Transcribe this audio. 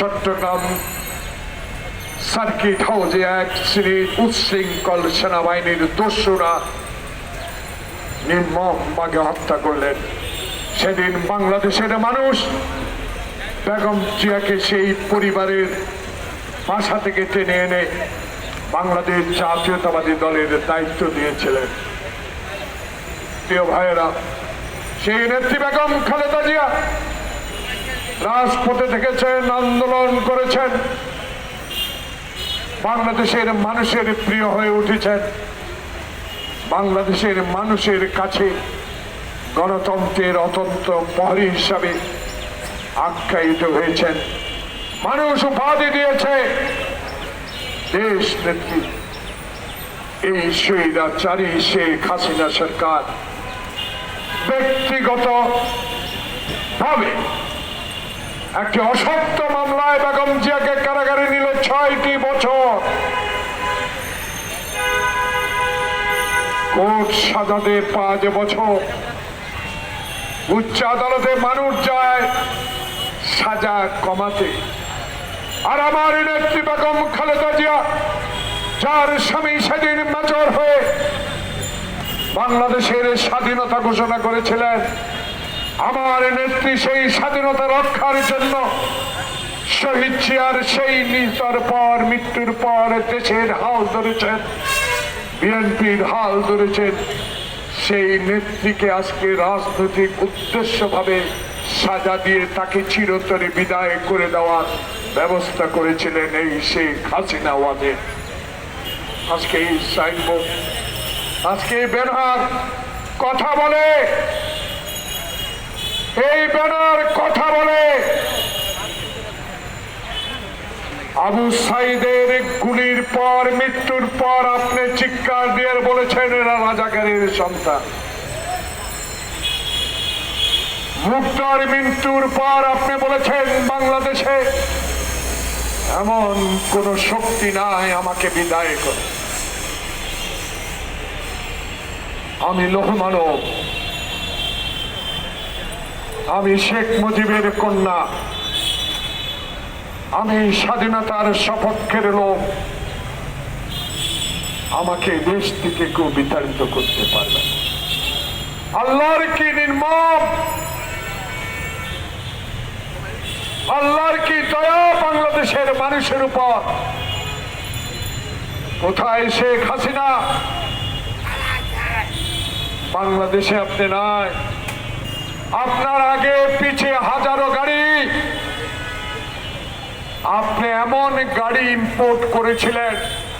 Chittagong circuit হাউসে এক উচ্ছৃঙ্খল সেনাবাহিনীর দস্যুরা নির্মমভাবে হত্যা করলেন। সেদিন বাংলাদেশের মানুষ বেগম জিয়াকে সেই পরিবারের বাসা থেকে টেনে এনে বাংলাদেশ জাতীয়তাবাদী দলের দায়িত্ব দিয়েছিলেন। প্রিয় ভাইয়েরা সেই নেত্রী বেগম খালেদা জিয়া রাজপথে থেকেছেন, আন্দোলন করেছেন, বাংলাদেশের মানুষের প্রিয় হয়ে উঠেছেন, বাংলাদেশের মানুষের কাছে গণতন্ত্রের অতন্ত্র প্রহরী হিসাবে আখ্যায়িত হয়েছেন। মানুষ উপাধি দিয়েছে। দেশ নেত্রী, এই স্বৈরাচারী শেখ হাসিনা সরকার ব্যক্তিগত ভাবে একটি অসত্য মামলায় বেগম জিয়াকে কারাগারে নিল ছয়টি বছর। কোর্ট সাজাতে পাঁচ বছর। উচ্চ আদালতে মানুষ যায় সাজা কমাতে। আর আমার নেত্রী বেগম খালেদা জিয়া, যার স্বামী সেদিন মেচর হয়ে বাংলাদেশের স্বাধীনতা ঘোষণা করেছিলেন। আমার নেত্রী সেই স্বাধীনতা রক্ষার জন্য শহীদ জিয়ার সেই মৃত্যুর পর মৃত্যুর পর দেশের হাল ধরেছেন, বিএনপির হাল ধরেছেন। সেই নেত্রীকে আজকে রাজনৈতিক উদ্দেশ্যভাবে সাজা দিয়ে তাকে চিরতরে বিদায় করে দেওয়ার ব্যবস্থা করেছিলেন এই শেখ হাসিনা ওয়াদে আজকে এই সাইনবোর্ড আজকে ব্যানার কথা বলে। এই ব্যানার কথা বলে। আবু সাইদের গুলির পর, মৃত্যুর পর আপনি চিৎকার দিয়ে বলেছেন, এরা রাজাকারের সন্তান। মুক্তার মৃত্যুর পর আপনি বলেছেন, বাংলাদেশে এমন কোন শক্তি নাই, আমাকে বিদায় করে আমি লোহমানব আমি শেখ মুজিবের কন্যা। আমি স্বাধীনতার সপক্ষের লোক। আমাকে দেশ থেকে কেউ বিতাড়িত করতে পারবে আল্লাহর কি নির্মম? আল্লাহর কি দয়া বাংলাদেশের মানুষের উপর? কোথায় শেখ হাসিনা? বাংলাদেশে আপনি নাই। আপনার আগে পিছে হাজারো গাড়ি। আপনি এমন গাড়ি ইম্পোর্ট করেছিলেন।